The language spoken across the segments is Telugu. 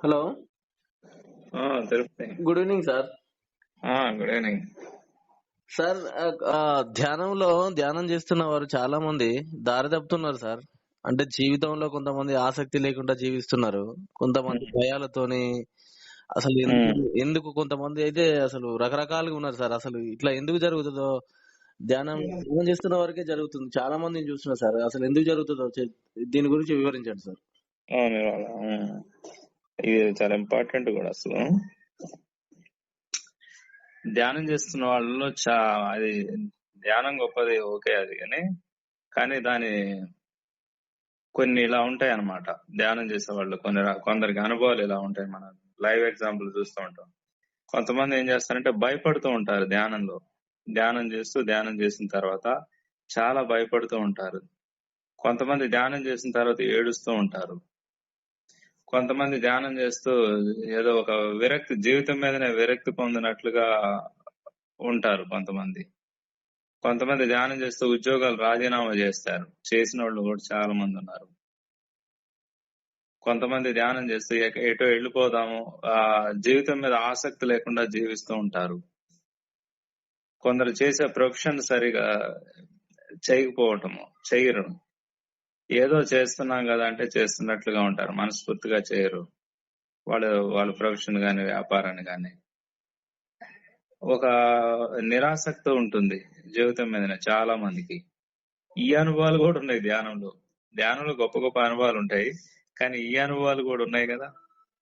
Hello. Good evening sir good evening sir ధ్యానంలో ధ్యానం చేస్తున్న వారు చాలా మంది దారి తప్పుతున్నారు సార్ అంటే జీవితంలో కొంతమంది ఆసక్తి లేకుండా జీవిస్తున్నారు. కొంతమంది భయాలతోని అసలు ఎందుకు ఎందుకు కొంతమంది అయితే అసలు రకరకాలుగా ఉన్నారు సార్ అసలు ఇట్లా ఎందుకు జరుగుతుందో ధ్యానం ధ్యానం చేస్తున్న వారికే జరుగుతుంది. చాలా మందిని చూస్తున్నా సార్ అసలు ఎందుకు జరుగుతుందో దీని గురించి వివరించండి సార్. ఇది చాలా ఇంపార్టెంట్ కూడా అసలు. ధ్యానం చేస్తున్న వాళ్ళలో చా అది ధ్యానం గొప్పది ఓకే అది కానీ కానీ దాని కొన్ని ఇలా ఉంటాయి అన్నమాట. ధ్యానం చేసే వాళ్ళు కొన్ని కొందరికి అనుభవాలు ఇలా ఉంటాయి మనం లైవ్ ఎగ్జాంపుల్ చూస్తూ ఉంటాం. కొంతమంది ఏం చేస్తారంటే భయపడుతూ ఉంటారు ధ్యానంలో. ధ్యానం చేస్తూ ధ్యానం చేసిన తర్వాత చాలా భయపడుతూ ఉంటారు. కొంతమంది ధ్యానం చేసిన తర్వాత ఏడుస్తూ ఉంటారు. కొంతమంది ధ్యానం చేస్తూ ఏదో ఒక విరక్తి జీవితం మీదనే విరక్తి పొందినట్లుగా ఉంటారు కొంతమంది. కొంతమంది ధ్యానం చేస్తూ ఉద్యోగాలు రాజీనామా చేస్తారు. చేసిన వాళ్ళు కూడా చాలా మంది ఉన్నారు. కొంతమంది ధ్యానం చేస్తూ ఎక- ఎటో వెళ్ళిపోదాము ఆ జీవితం మీద ఆసక్తి లేకుండా జీవిస్తూ ఉంటారు. కొందరు చేసే ప్రొఫెషన్ సరిగా చేయకపోవటము చేయరు. ఏదో చేస్తున్నాం కదా అంటే చేస్తున్నట్లుగా ఉంటారు మనస్ఫూర్తిగా చేయరు. వాళ్ళు వాళ్ళ ప్రొఫెషన్ గాని వ్యాపారాన్ని గాని. ఒక నిరాసక్తి ఉంటుంది జీవితం మీద చాలా మందికి. ఈ అనుభవాలు కూడా ఉన్నాయి ధ్యానంలో. ధ్యానంలో గొప్ప గొప్ప అనుభవాలు ఉంటాయి. కానీ ఈ అనుభవాలు కూడా ఉన్నాయి కదా.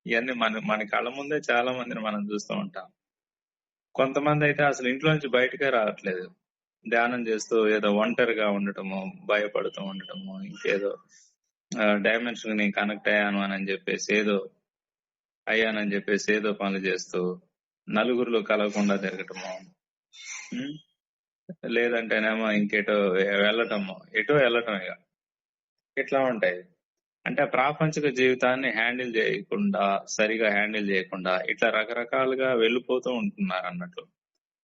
ఇవన్నీ మన మన కళ్ళ ముందే చాలా మందిని మనం చూస్తూ ఉంటాం. కొంతమంది అయితే అసలు ఇంట్లో నుంచి బయటకే రావట్లేదు. ధ్యానం చేస్తూ ఏదో ఒంటరిగా ఉండటము భయపడుతూ ఉండటము ఇంకేదో డైమెన్షన్ నేను కనెక్ట్ అయ్యాను అని చెప్పేసి ఏదో అయ్యానని చెప్పేసి ఏదో పనులు చేస్తూ నలుగురిలో కలవకుండా తిరగటము లేదంటేనేమో ఇంకేటో వెళ్ళటము ఎటో వెళ్ళటం ఇక ఇట్లా ఉంటాయి? అంటే ప్రాపంచిక జీవితాన్ని హ్యాండిల్ చేయకుండా సరిగా హ్యాండిల్ చేయకుండా ఇట్లా రకరకాలుగా వెళ్ళిపోతూ ఉంటున్నారు అన్నట్లు.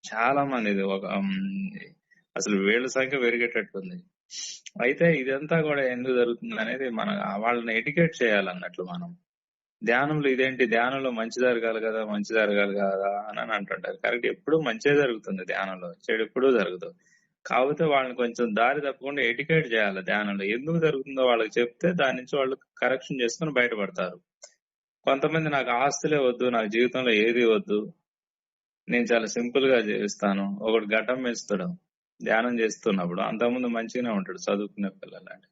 చాలా మంది ఇది ఒక అసలు వేళ్ళ సంఖ్య పెరిగేటట్టుంది. అయితే ఇదంతా కూడా ఎందుకు జరుగుతుంది అనేది మన వాళ్ళని ఎడ్యుకేట్ చేయాలన్నట్లు మనం. ధ్యానంలో ఇదేంటి? ధ్యానంలో మంచి జరగాలి కదా మంచి జరగాలి కదా అని అని అంటుంటారు. కరెక్ట్ ఎప్పుడు మంచిగా జరుగుతుంది ధ్యానంలో చెడు ఎప్పుడూ జరగదు. కాకపోతే వాళ్ళని కొంచెం దారి తప్పకుండా ఎడ్యుకేట్ చేయాలి ధ్యానంలో. ఎందుకు జరుగుతుందో వాళ్ళకి చెప్తే దాని నుంచి వాళ్ళు కరెక్షన్ చేసుకుని బయటపడతారు. కొంతమంది నాకు ఆస్తులే వద్దు నాకు జీవితంలో ఏది వద్దు నేను చాలా సింపుల్గా జీవిస్తాను ఒకటి ఘటం పెంచుతాడు ధ్యానం చేస్తున్నప్పుడు అంతకుముందు మంచిగానే ఉంటాడు చదువుకునే పిల్లలు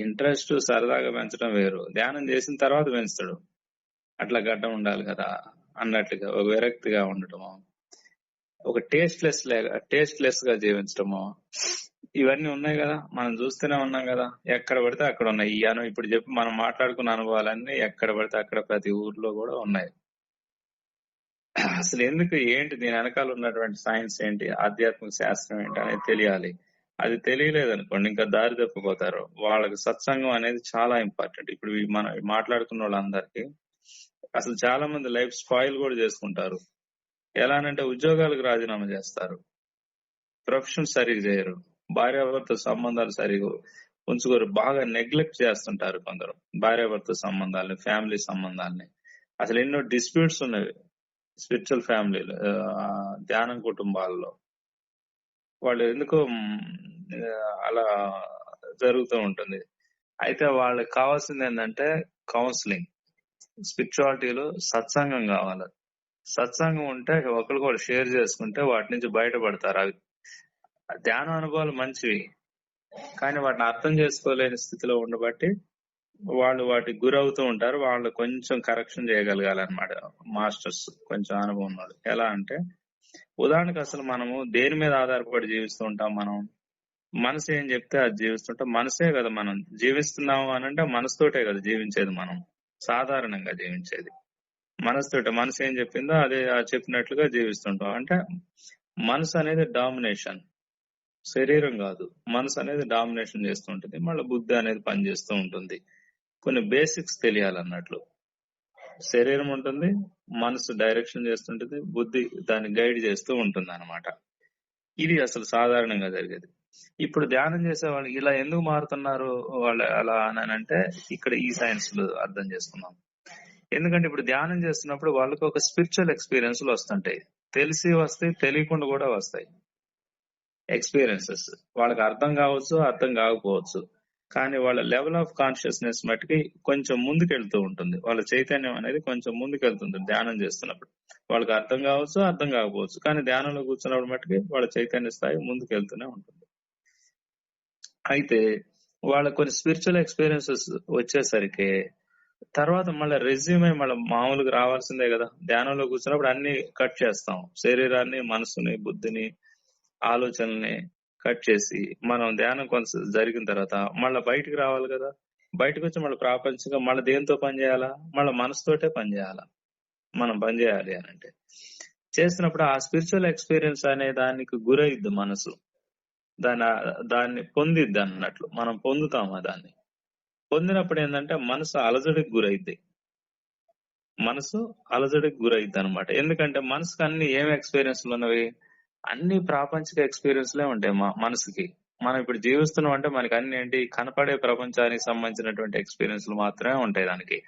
ఇంట్రెస్ట్ సరదాగా పెంచడం వేరు. ధ్యానం చేసిన తర్వాత పెంచుతాడు. అట్లా గడ్డం ఉండాలి కదా అన్నట్లుగా ఒక విరక్తిగా ఉండటము ఒక టేస్ట్ లెస్ టేస్ట్ లెస్గా జీవించడము ఇవన్నీ ఉన్నాయి కదా. మనం చూస్తూనే ఉన్నాం కదా. ఎక్కడ పడితే అక్కడ ఉన్నాయి. ఈ అను ఇప్పుడు చెప్పి మనం మాట్లాడుకున్న అనుభవాలన్నీ ఎక్కడ పడితే అక్కడ ప్రతి ఊర్లో కూడా ఉన్నాయి. అసలు ఎందుకు ఏంటి దీని వెనకాల ఉన్నటువంటి సైన్స్ ఏంటి ఆధ్యాత్మిక శాస్త్రం ఏంటి అనేది తెలియాలి. అది తెలియలేదు అనుకోండి ఇంకా దారి తప్పిపోతారు. వాళ్ళకి సత్సంగం అనేది చాలా ఇంపార్టెంట్. ఇప్పుడు మనం మాట్లాడుకున్న వాళ్ళందరికీ అసలు చాలా మంది లైఫ్ స్పాయిల్ కూడా చేసుకుంటారు. ఎలానంటే ఉద్యోగాలకు రాజీనామా చేస్తారు. ప్రొఫెషన్ సరిగ్గా చేయరు. భార్యాభర్త సంబంధాలు సరిగా ఉంచుకోరు. బాగా నెగ్లెక్ట్ చేస్తుంటారు కొందరు భార్యాభర్త సంబంధాలని ఫ్యామిలీ సంబంధాలని. అసలు ఎన్నో డిస్ప్యూట్స్ ఉన్నవి. స్పిరిచువల్ ఫ్యామిలీలో ధ్యానం కుటుంబాల్లో. వాళ్ళు ఎందుకో అలా జరుగుతూ ఉంటుంది. అయితే వాళ్ళకి కావాల్సింది ఏంటంటే కౌన్సిలింగ్. స్పిరిచువాలిటీలో సత్సంగం కావాలి. సత్సంగం ఉంటే ఒకరు కూడా షేర్ చేసుకుంటే వాటి నుంచి బయటపడతారు అవి. ధ్యాన అనుభవాలు మంచివి. కానీ వాటిని అర్థం చేసుకోలేని స్థితిలో ఉండబట్టి వాళ్ళు వాటికి గురవుతూ ఉంటారు. వాళ్ళు కొంచెం కరెక్షన్ చేయగలగాలన్నమాట. మాస్టర్స్ కొంచెం అనుభవం ఉన్నాడు ఎలా అంటే ఉదాహరణకు అసలు మనము దేని మీద ఆధారపడి జీవిస్తూ ఉంటాం మనం? మనసు ఏం చెప్తే అది జీవిస్తుంటాం మనసే కదా మనం. జీవిస్తున్నాము అని అంటే మనసుతోటే కదా జీవించేది మనం. సాధారణంగా జీవించేది. మనసుతోటే. మనసు ఏం చెప్పిందో అదే చెప్పినట్లుగా జీవిస్తుంటాం. అంటే మనసు అనేది డామినేషన్ శరీరం కాదు. మనసు అనేది డామినేషన్ చేస్తుంటుంది మళ్ళీ బుద్ధి అనేది పనిచేస్తూ ఉంటుంది. కొన్ని బేసిక్స్ తెలియాలన్నట్లు. శరీరం ఉంటుంది మనసు డైరెక్షన్ చేస్తుంటుంది బుద్ధి దాన్ని గైడ్ చేస్తూ ఉంటుంది అనమాట ఇది అసలు సాధారణంగా జరిగేది. ఇప్పుడు ధ్యానం చేసే వాళ్ళు ఇలా ఎందుకు మారుతున్నారు వాళ్ళు అలా అని అంటే ఇక్కడ ఈ సైన్స్లో అర్థం చేసుకున్నాం ఎందుకంటే ఇప్పుడు ధ్యానం చేస్తున్నప్పుడు వాళ్ళకి ఒక స్పిరిచువల్ ఎక్స్పీరియన్స్లు వస్తుంటాయి. తెలిసి వస్తాయి తెలియకుండా కూడా వస్తాయి. ఎక్స్పీరియన్సెస్. వాళ్ళకి అర్థం కావచ్చు అర్థం కాకపోవచ్చు. కానీ వాళ్ళ లెవెల్ ఆఫ్ కాన్షియస్నెస్ మట్టుకి కొంచెం ముందుకెళ్తూ ఉంటుంది. వాళ్ళ చైతన్యం అనేది కొంచెం ముందుకెళ్తుంది ధ్యానం చేస్తున్నప్పుడు. వాళ్ళకి అర్థం కావచ్చు అర్థం కాకపోవచ్చు. కానీ ధ్యానంలో కూర్చున్నప్పుడు మట్టుకి వాళ్ళ చైతన్య స్థాయి ముందుకెళ్తూనే ఉంటుంది. అయితే వాళ్ళ కొన్ని స్పిరిచువల్ ఎక్స్పీరియన్సెస్ వచ్చేసరికి తర్వాత మళ్ళీ రెజ్యూమే మళ్ళీ మామూలుగా రావాల్సిందే కదా. ధ్యానంలో కూర్చున్నప్పుడు అన్ని కట్ చేస్తాం. శరీరాన్ని మనసుని బుద్ధిని ఆలోచనల్ని కట్ చేసి మనం ధ్యానం కొంత జరిగిన తర్వాత మళ్ళీ బయటికి రావాలి కదా. బయటకు వచ్చి మళ్ళీ ప్రాపంచికంగా మళ్ళీ దేంతో పని చేయాలా? మళ్ళీ మనసుతోటే పని చేయాలా? మనం పని చేయాలి అని అంటే. చేస్తున్నప్పుడు ఆ స్పిరిచువల్ ఎక్స్పీరియన్స్ అనే దానికి గురైద్ది మనసు. దాని దాన్ని పొందిద్ది అన్నట్లు. మనం పొందుతామా దాన్ని. పొందినప్పుడు ఏంటంటే మనసు అలజడికి గురైద్ది. మనసు అలజడికి గురైద్ది అనమాట ఎందుకంటే మనసుకు అన్ని ఏం ఎక్స్పీరియన్స్లు ఉన్నవి? అన్ని ప్రాపంచిక ఎక్స్పీరియన్స్లే ఉంటాయి మా మనసుకి. మనం ఇప్పుడు జీవిస్తున్నాం అంటే మనకి అన్ని ఏంటి? కనపడే ప్రపంచానికి సంబంధించినటువంటి ఎక్స్పీరియన్స్లు మాత్రమే ఉంటాయి దానికి.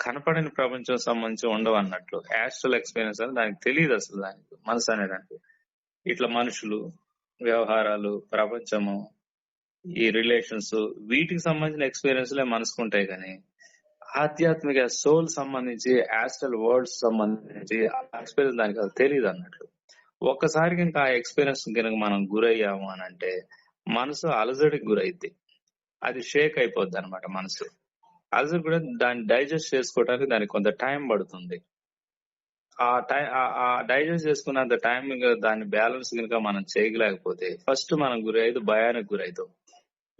కనపడని ప్రపంచం సంబంధించి ఉండవు అన్నట్లు. యాస్ట్రల్ ఎక్స్పీరియన్స్ అని దానికి తెలియదు అసలు దానికి మనసు అనే దానికి. ఇట్లా మనుషులు వ్యవహారాలు ప్రపంచము ఈ రిలేషన్స్ వీటికి సంబంధించిన ఎక్స్పీరియన్స్లే మనసుకుంటాయి కానీ ఆధ్యాత్మిక సోల్ సంబంధించి యాస్ట్రల్ వర్డ్స్ సంబంధించి ఎక్స్పీరియన్స్ దానికి అది తెలియదు అన్నట్లు. ఒక్కసారి ఇంకా ఆ ఎక్స్పీరియన్స్ కనుక మనం గురయ్యాము అని అంటే మనసు అలజడికి గురైద్ది. అది షేక్ అయిపోద్ది అనమాట మనసు. అలజడి కూడా దాన్ని డైజెస్ట్ చేసుకోవడానికి దానికి కొంత టైం పడుతుంది. ఆ టైం ఆ డైజెస్ట్ చేసుకున్నంత టైం దాన్ని బ్యాలెన్స్ కనుక మనం చేయలేకపోతే ఫస్ట్ మనం గురైదు భయానికి గురైతాం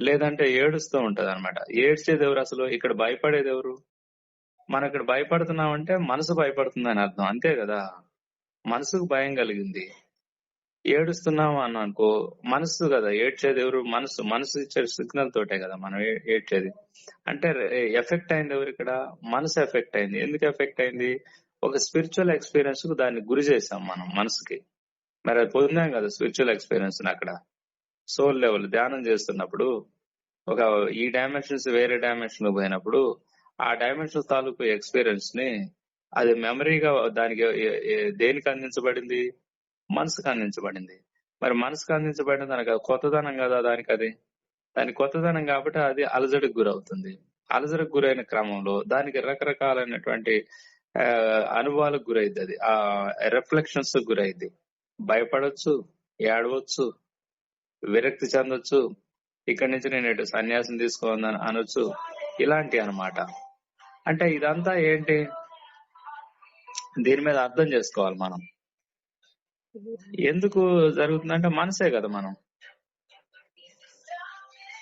లేదంటే ఏడుస్తూ ఉంటది అనమాట ఏడ్చేది ఎవరు అసలు? ఇక్కడ భయపడేది ఎవరు? మనం ఇక్కడ భయపడుతున్నామంటే మనసు భయపడుతుంది అని అర్థం. అంతే కదా? మనసుకు భయం కలిగింది. ఏడుస్తున్నాం అని అనుకో మనసు కదా ఏడ్చేది ఎవరు? మనసు మనసు ఇచ్చే సిగ్నల్ తోటే కదా మనం ఏడ్చేది. అంటే ఎఫెక్ట్ అయింది ఎవరు ఇక్కడ? మనసు ఎఫెక్ట్ అయింది. ఎందుకు ఎఫెక్ట్ అయింది? ఒక స్పిరిచువల్ ఎక్స్పీరియన్స్కు దాన్ని గురి చేసాం మనం మనసుకి. మరి అది పొందాం కదా స్పిరిచువల్ ఎక్స్పీరియన్స్ అక్కడ. సోల్ లెవెల్ ధ్యానం చేస్తున్నప్పుడు ఒక ఈ డైమెన్షన్స్ వేరే డైమెన్షన్ పోయినప్పుడు ఆ డైమెన్షన్ తాలూకు ఎక్స్పీరియన్స్ని అది మెమరీగా దానికి దేనికి అందించబడింది? మనసుకు అందించబడింది. మరి మనసుకు అందించబడిన దానికి కొత్తదనం కదా దానికి అది? దాని కొత్తదనం కాబట్టి అది అలజడికి గురవుతుంది. అలజడికి గురైన క్రమంలో దానికి రకరకాలైనటువంటి అనుభవాలకు గురైద్ది అది. ఆ రిఫ్లెక్షన్స్ గురైద్ది. భయపడొచ్చు ఏడవచ్చు విరక్తి చెందొచ్చు ఇక్కడి నుంచి నేను ఇటు సన్యాసం తీసుకోవాలని అనొచ్చు ఇలాంటి అన్నమాట. అంటే ఇదంతా ఏంటి? దీని మీద అర్థం చేసుకోవాలి మనం. ఎందుకు జరుగుతుందంటే మనసే కదా మనం.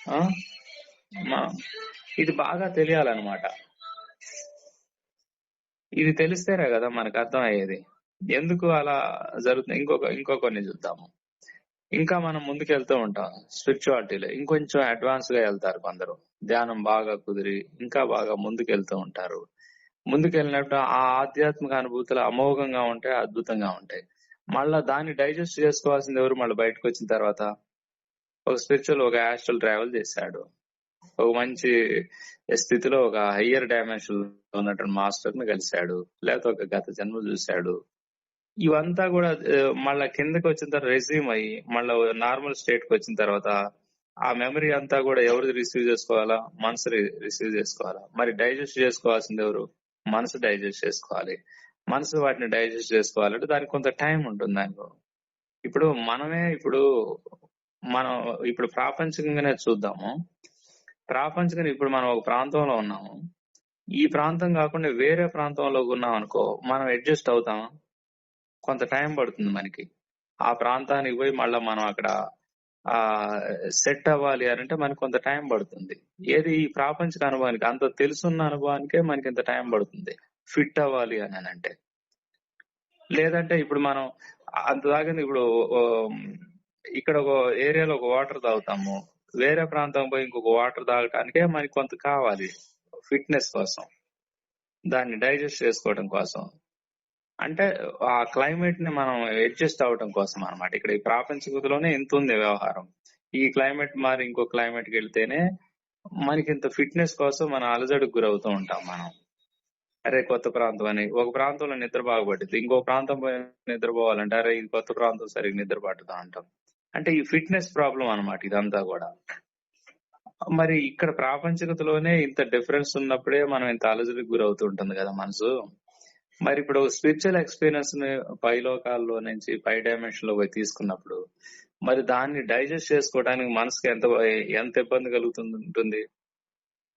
ఆ? మా- ఇది బాగా తెలియాలన్నమాట. ఇది తెలిస్తేనే కదా మనకు అర్థం అయ్యేది ఎందుకు అలా జరుగుతుంది? ఇంకొక ఇంకో కొన్ని చూద్దాము. ఇంకా మనం ముందుకెళ్తూ ఉంటాం స్పిరిచువాలిటీలో. ఇంకొంచెం అడ్వాన్స్గా వెళ్తారు కొందరు. ధ్యానం బాగా కుదిరి ఇంకా బాగా ముందుకెళ్తూ ఉంటారు. ముందుకెళ్ళినప్పుడు ఆ ఆధ్యాత్మిక అనుభూతులు అమోఘంగా ఉంటాయి అద్భుతంగా ఉంటాయి. మళ్ళా దాన్ని డైజెస్ట్ చేసుకోవాల్సింది ఎవరు? మళ్ళీ బయటకు వచ్చిన తర్వాత ఒక స్పిరిచువల్ ఒక యాస్ట్రల్ ట్రావెల్ చేశాడు. ఒక మంచి స్థితిలో ఒక హయ్యర్ డైమెన్షన్ ఉన్నటువంటి మాస్టర్ని కలిశాడు. లేకపోతే ఒక గత జన్మ చూశాడు. ఇవంతా కూడా మళ్ళా కిందకి వచ్చిన తర్వాత రెజ్యూమ్ అయ్యి మళ్ళా నార్మల్ స్టేట్కి వచ్చిన తర్వాత ఆ మెమరీ అంతా కూడా ఎవరు రిసీవ్ చేసుకోవాలా? మనసు రిసీవ్ చేసుకోవాలా? మరి డైజెస్ట్ చేసుకోవాల్సింది ఎవరు? మనసు డైజెస్ట్ చేసుకోవాలి. మనసు వాటిని డైజెస్ట్ చేసుకోవాలంటే దానికి కొంత టైం ఉంటుంది దానికి ఇప్పుడు మనమే ఇప్పుడు మనం ఇప్పుడు ప్రాపంచికంగానే చూద్దాము. ప్రాపంచికంగా ఇప్పుడు మనం ఒక ప్రాంతంలో ఉన్నాము. ఈ ప్రాంతం కాకుండా వేరే ప్రాంతంలో ఉన్నాం అనుకో మనం అడ్జస్ట్ అవుతామా? కొంత టైం పడుతుంది మనకి. ఆ ప్రాంతానికి పోయి మళ్ళీ మనం అక్కడ ఆ సెట్ అవ్వాలి అని అంటే మనకి కొంత టైం పడుతుంది. ఏది ఈ ప్రాపంచిక అనుభవానికి అంత తెలుసున్న అనుభవానికే మనకి ఇంత టైం పడుతుంది. ఫిట్ అవ్వాలి అని అంటే. లేదంటే ఇప్పుడు మనం అంత దాకా ఇప్పుడు ఇక్కడ ఒక ఏరియాలో ఒక వాటర్ తాగుతాము. వేరే ప్రాంతం పోయి ఇంకొక వాటర్ తాగటానికే మనకి కొంత కావాలి ఫిట్నెస్ కోసం. దాన్ని డైజెస్ట్ చేసుకోవడం కోసం. అంటే ఆ క్లైమేట్ని మనం అడ్జస్ట్ అవ్వటం కోసం అన్నమాట. ఇక్కడ ఈ ప్రాపంచికతలోనే ఇంత ఉంది వ్యవహారం. ఈ క్లైమేట్ మారి ఇంకో క్లైమేట్కి వెళ్తేనే మనకి ఇంత ఫిట్నెస్ కోసం మనం అలజడికి గురవుతూ ఉంటాం మనం. అరే కొత్త ప్రాంతం అని. ఒక ప్రాంతంలో నిద్ర బాగుపడుతుంది ఇంకో ప్రాంతం నిద్ర పోవాలంటే అరే ఇది కొత్త ప్రాంతం సరిగ్గా నిద్ర పట్టుదా అంటాం. అంటే ఈ ఫిట్నెస్ ప్రాబ్లం అనమాట ఇదంతా కూడా. మరి ఇక్కడ ప్రాపంచికతలోనే ఇంత డిఫరెన్స్ ఉన్నప్పుడే మనం ఇంత అలజడికి గురవుతూ ఉంటుంది కదా మనసు. మరి ఇప్పుడు స్పిరిచువల్ ఎక్స్పీరియన్స్ని పై లోకాల్లో నుంచి పై డైమెన్షన్లో పోయి తీసుకున్నప్పుడు మరి దాన్ని డైజెస్ట్ చేసుకోవడానికి మనసుకి ఎంత ఎంత ఇబ్బంది కలుగుతుంది ఉంటుంది?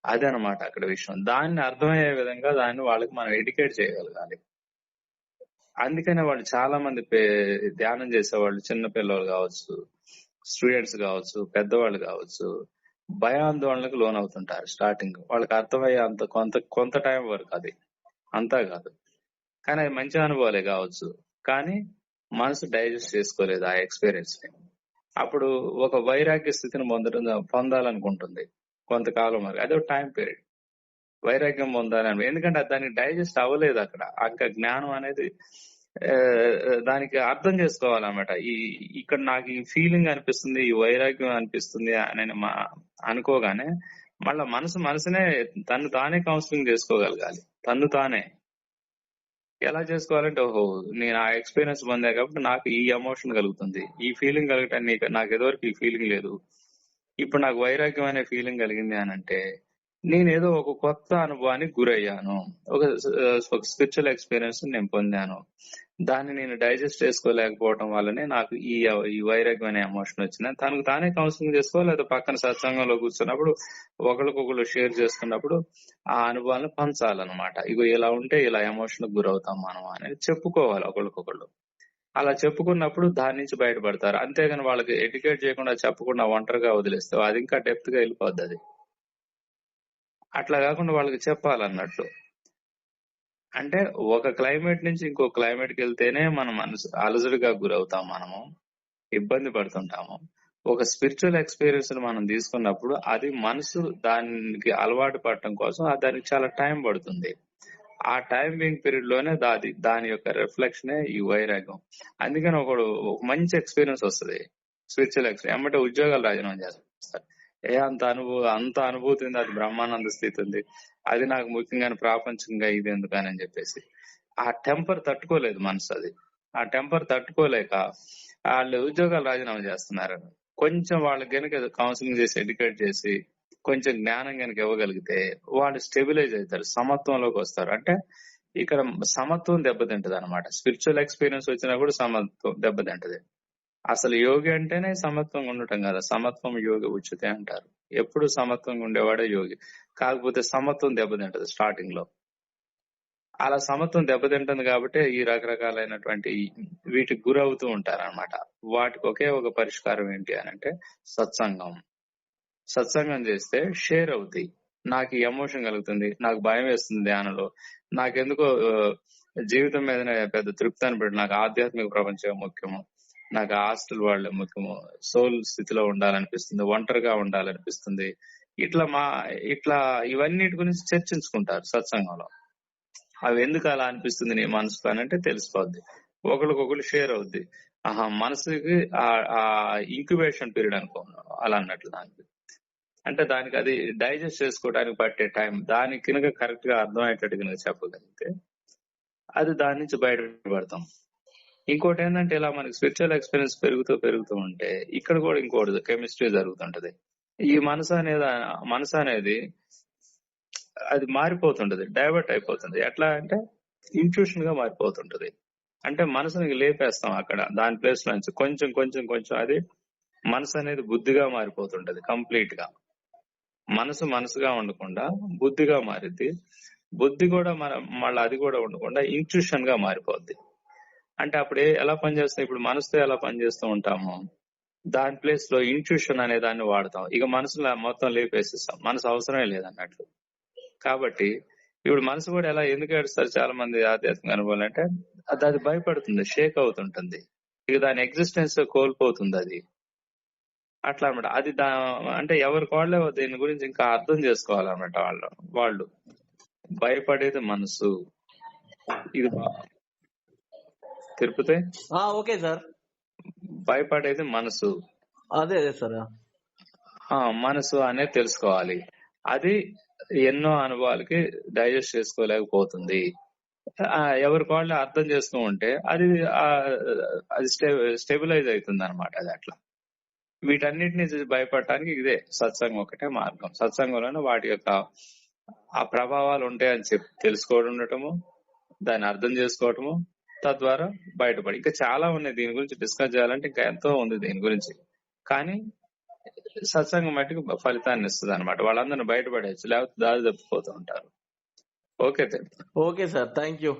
అదే అనమాట అక్కడ విషయం. దాన్ని అర్థమయ్యే విధంగా దాన్ని వాళ్ళకి మనం ఎడ్యుకేట్ చేయగలగాలి. అందుకనే వాళ్ళు చాలా మంది పే- ధ్యానం చేసేవాళ్ళు చిన్న పిల్లలు కావచ్చు స్టూడెంట్స్ కావచ్చు పెద్దవాళ్ళు కావచ్చు భయాందోళనకు లోన్ అవుతుంటారు స్టార్టింగ్. వాళ్ళకి అర్థమయ్యే అంత కొంత కొంత టైం వరకు అది. అంతా కాదు. కానీ అది మంచి అనుభవాలే కావచ్చు. కానీ మనసు డైజెస్ట్ చేసుకోలేదు ఆ ఎక్స్పీరియన్స్ని. అప్పుడు ఒక వైరాగ్య స్థితిని పొందడం పొందాలనుకుంటుంది కొంతకాలం వరకు. అదే టైం పీరియడ్ వైరాగ్యం పొందాలని. ఎందుకంటే దానికి డైజెస్ట్ అవ్వలేదు అక్కడ. ఇంకా జ్ఞానం అనేది దానికి అర్థం చేసుకోవాలన్నమాట. ఈ ఇక్కడ నాకు ఈ ఫీలింగ్ అనిపిస్తుంది ఈ వైరాగ్యం అనిపిస్తుంది అని మా అనుకోగానే మళ్ళా మనసు మనసునే తను తానే కౌన్సిలింగ్ చేసుకోగలగాలి. తను తానే. ఎలా చేసుకోవాలంటే ఓహో నేను ఆ ఎక్స్పీరియన్స్ పొందా కాబట్టి నాకు ఈ ఎమోషన్ కలుగుతుంది. ఈ ఫీలింగ్ కలగటానికి నాకు ఎదువరకు ఈ ఫీలింగ్ లేదు. ఇప్పుడు నాకు వైరాగ్యం అనే ఫీలింగ్ కలిగింది అని అంటే నేను ఏదో ఒక కొత్త అనుభవానికి గురయ్యాను. ఒక ఒక స్పిరిచువల్ ఎక్స్పీరియన్స్ నేను పొందాను. దాన్ని నేను డైజెస్ట్ చేసుకోలేకపోవడం వల్లనే నాకు ఈ ఈ వైరాగ్యం అనే ఎమోషన్ వచ్చిన తనకు తానే కౌన్సిలింగ్ చేసుకోవాలి? లేదా పక్కన సత్సంగంలో కూర్చున్నప్పుడు ఒకరికొకరు షేర్ చేసుకున్నప్పుడు ఆ అనుభవాలను పంచాలన్నమాట. ఇగో ఇలా ఉంటే ఇలా ఎమోషన్ గురవుతాం మనం అనేది చెప్పుకోవాలి ఒకరికొకళ్ళు అలా చెప్పుకున్నప్పుడు దాని నుంచి బయటపడతారు. అంతేగాని వాళ్ళకి ఎడ్యుకేట్ చేయకుండా చెప్పకుండా ఒంటరిగా వదిలేస్తే అది ఇంకా డెప్త్గా వెళ్ళిపోద్ది అది. అట్లా కాకుండా వాళ్ళకి చెప్పాలన్నట్లు అంటే ఒక క్లైమేట్ నుంచి ఇంకో క్లైమేట్కి వెళ్తేనే మనం మనసు అలజడిగా గురవుతాం మనము ఇబ్బంది పడుతుంటాము. ఒక స్పిరిచువల్ ఎక్స్పీరియన్స్ని మనం తీసుకున్నప్పుడు అది మనసు దానికి అలవాటు పడటం కోసం దానికి చాలా టైం పడుతుంది. ఆ టైం బీయింగ్ పీరియడ్లోనే దాది దాని యొక్క రిఫ్లెక్షన్ ఈ వైరాగ్యం. అందుకని ఒకడు ఒక మంచి ఎక్స్పీరియన్స్ వస్తుంది. స్పిరిచువల్ ఎక్స్పీరియన్స్ ఎమ్మటే ఉద్యోగాలు రాజీనామా చేస్తారు ఏ అంత అనుభవం అంత అనుభూతి ఉంది. అది బ్రహ్మానంద స్థితి ఉంది. అది నాకు ముఖ్యంగా ప్రాపంచంగా ఇది ఎందుకని అని చెప్పేసి. ఆ టెంపర్ తట్టుకోలేదు మనసు అది. ఆ టెంపర్ తట్టుకోలేక వాళ్ళు ఉద్యోగాలు రాజీనామా చేస్తున్నారు. కొంచెం వాళ్ళకి గనుక కౌన్సిలింగ్ చేసి ఎడ్యుకేట్ చేసి కొంచెం జ్ఞానం కనుక ఇవ్వగలిగితే వాళ్ళు స్టెబిలైజ్ అవుతారు. సమత్వంలోకి వస్తారు. అంటే ఇక్కడ సమత్వం దెబ్బతింటది అనమాట స్పిరిచువల్ ఎక్స్పీరియన్స్ వచ్చినా కూడా సమత్వం దెబ్బతింటది. అసలు యోగి అంటేనే సమత్వంగా ఉండటం కదా. సమత్వం యోగి ఉచితే అంటారు. ఎప్పుడు సమత్వంగా ఉండేవాడే యోగి. కాకపోతే సమత్వం దెబ్బతింటది స్టార్టింగ్లో. అలా సమత్వం దెబ్బతింటుంది కాబట్టి ఈ రకరకాలైనటువంటి వీటికి గురవుతూ ఉంటారు అనమాట వాటికి ఒకే ఒక పరిష్కారం ఏంటి అని అంటే సత్సంగం. సత్సంగం చేస్తే షేర్ అవుతాయి నాకు ఈ ఎమోషన్ కలుగుతుంది నాకు భయం వేస్తుంది ధ్యానంలో. నాకెందుకో జీవితం మీదనే పెద్ద తృప్తి అనిపెట్టి నాకు ఆధ్యాత్మిక ప్రపంచం ముఖ్యము. నాకు హాస్టల్ వాళ్ళే ముఖ్యము సోల్ స్థితిలో ఉండాలనిపిస్తుంది ఒంటరిగా ఉండాలనిపిస్తుంది. ఇట్లా మా ఇట్లా ఇవన్నిటి గురించి చర్చించుకుంటారు సత్సంగంలో. అవి ఎందుకు అలా అనిపిస్తుంది నీ మనసుకు అని అంటే తెలిసిపోద్ది. ఒకరికొకరు షేర్ అవుద్ది. ఆహా మనసుకి ఆ- ఆ ఇంక్యుబేషన్ పీరియడ్ అనుకో అలా అన్నట్లు దానికి. అంటే దానికి అది డైజెస్ట్ చేసుకోవడానికి పట్టే టైం దానికి కనుక కరెక్ట్గా అర్థమయ్యేటట్టు కనుక చెప్పగలిగితే అది దాని నుంచి బయటపడతాం. ఇంకోటి ఏంటంటే ఇలా మనకి స్పిరిచువల్ ఎక్స్పీరియన్స్ పెరుగుతూ పెరుగుతూ ఉంటే ఇక్కడ కూడా ఇంకోటి కెమిస్ట్రీ జరుగుతుంటది. ఈ మనసు అనేది మనసు అనేది అది మారిపోతుంటది డైవర్ట్ అయిపోతుంది. ఎట్లా అంటే ఇంట్యూషన్గా మారిపోతుంటది. అంటే మనసుని లేపేస్తాం అక్కడ దాని ప్లేస్ నుంచి కొంచెం కొంచెం కొంచెం అది మనసు అనేది బుద్ధిగా మారిపోతుంటది కంప్లీట్గా మనసు మనసుగా ఉండకుండా బుద్ధిగా మారిద్ది. బుద్ధి కూడా మన మళ్ళీ అది కూడా ఉండకుండా ఇంట్యూషన్గా మారిపోద్ది. అంటే అప్పుడు ఎలా పనిచేస్తాం ఇప్పుడు మనసుతో ఎలా పనిచేస్తూ ఉంటాము? దాని ప్లేస్లో ఇంట్యూషన్ అనే దాన్ని వాడతాం. ఇక మనసులో మొత్తం లేపేసేస్తాం. మనసు అవసరమే లేదన్నట్లు. కాబట్టి ఇప్పుడు మనసు కూడా ఎలా ఎందుకు ఏడుస్తారు చాలా మంది ఆధ్యాత్మిక అనుభవాలు అంటే అది అది భయపడుతుంది షేక్ అవుతుంటుంది. ఇక దాని ఎగ్జిస్టెన్స్ కోల్పోతుంది అది. అట్లా అన్నమాట. అది దా అంటే ఎవరు వాళ్ళే దీని గురించి ఇంకా అర్థం చేసుకోవాలన్నమాట వాళ్ళు. వాళ్ళు భయపడేది మనసు. ఇది తిరుపతి? Okay sir. భయపడేది మనసు. అదే అదే సార్. ఆ మనసు అనేది తెలుసుకోవాలి. అది ఎన్నో అనుభవాలకి డైజెస్ట్ చేసుకోలేకపోతుంది. ఎవరికి వాళ్ళు అర్థం చేస్తూ ఉంటే అది అది స్టెబిలైజ్ అవుతుంది అనమాట అది అట్లా. వీటన్నిటిని భయపడటానికి ఇదే సత్సంగం ఒకటే మార్గం. సత్సంగంలోనే వాటి యొక్క ఆ ప్రభావాలు ఉంటాయని చెప్పి తెలుసుకోవడం ఉండటము దాన్ని అర్థం చేసుకోవటము తద్వారా బయటపడి. ఇంకా చాలా ఉన్నాయి. దీని గురించి డిస్కస్ చేయాలంటే ఇంకా ఎంతో ఉంది దీని గురించి. కానీ సత్సంగం మట్టుకు ఫలితాన్ని ఇస్తుంది అనమాట వాళ్ళందరిని బయటపడేయచ్చు. లేకపోతే దారి తప్పిపోతూ ఉంటారు. Okay okay sir. Thank you